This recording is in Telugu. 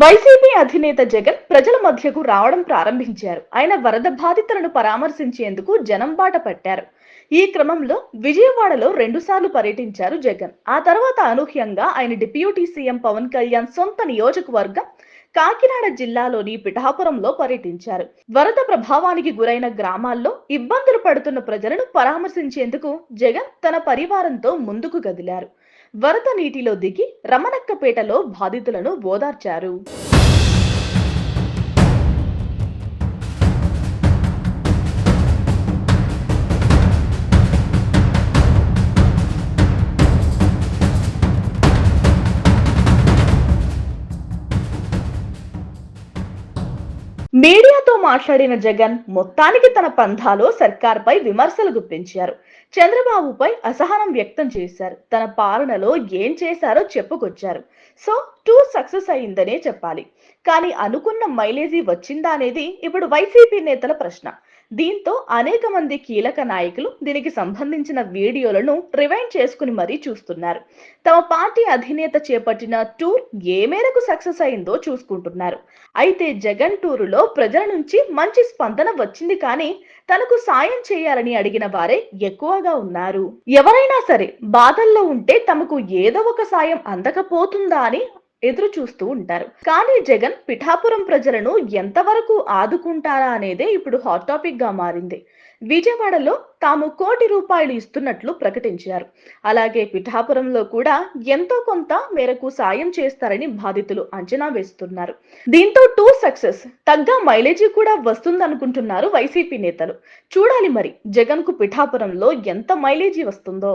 వైసీపీ అధినేత జగన్ ప్రజల మధ్యకు రావడం ప్రారంభించారు. ఆయన వరద బాధితులను పరామర్శించేందుకు జనం బాట పట్టారు. ఈ క్రమంలో విజయవాడలో రెండుసార్లు పర్యటించారు జగన్. ఆ తర్వాత అనూహ్యంగా ఆయన డిప్యూటీ సీఎం పవన్ కళ్యాణ్ సొంత నియోజకవర్గం కాకినాడ జిల్లాలోని పిఠాపురంలో పర్యటించారు. వరద ప్రభావానికి గురైన గ్రామాల్లో ఇబ్బందులు పడుతున్న ప్రజలను పరామర్శించేందుకు జగన్ తన పరివారంతో ముందుకు కదిలారు. వరద నీటిలో దిగి రమణక్కపేటలో బాధితులను ఓదార్చారు. మీడియాతో మాట్లాడిన జగన్ మొత్తానికి తన పంథాలో సర్కార్పై విమర్శలు గుప్పించారు. చంద్రబాబుపై అసహనం వ్యక్తం చేశారు. తన పాలనలో ఏం చేశారో చెప్పుకొచ్చారు. సో టూ సక్సెస్ అయిందనే చెప్పాలి. కానీ అనుకున్న మైలేజీ వచ్చిందా అనేది ఇప్పుడు వైసీపీ నేతల ప్రశ్న. దీంతో అనేక మంది కీలక నాయకులు దీనికి సంబంధించిన వీడియోలను రివైండ్ చేసుకుని మరీ చూస్తున్నారు. తమ పార్టీ అధినేత చేపట్టిన టూర్ ఏ మేరకు సక్సెస్ అయిందో చూసుకుంటున్నారు. అయితే జగన్ టూరులో ప్రజల నుంచి మంచి స్పందన వచ్చింది కానీ తనకు సాయం చేయాలని అడిగిన వారే ఎక్కువగా ఉన్నారు. ఎవరైనా సరే బాధల్లో ఉంటే తమకు ఏదో ఒక సాయం అందకపోతుందా అని ఎదురు చూస్తూ ఉంటారు. కానీ జగన్ పిఠాపురం ప్రజలను ఎంతవరకు ఆదుకుంటారా అనేదే ఇప్పుడు హాట్ టాపిక్గా మారింది. విజయవాడలో తాము కోటి రూపాయలు ఇస్తున్నట్లు ప్రకటించారు. అలాగే పిఠాపురంలో కూడా ఎంతో కొంత మేరకు సాయం చేస్తారని బాధితులు అంచనా వేస్తున్నారు. దీంతో టూ సక్సెస్ తగ్గ మైలేజీ కూడా వస్తుందనుకుంటున్నారు వైసీపీ నేతలు. చూడాలి మరి జగన్కు పిఠాపురంలో ఎంత మైలేజీ వస్తుందో.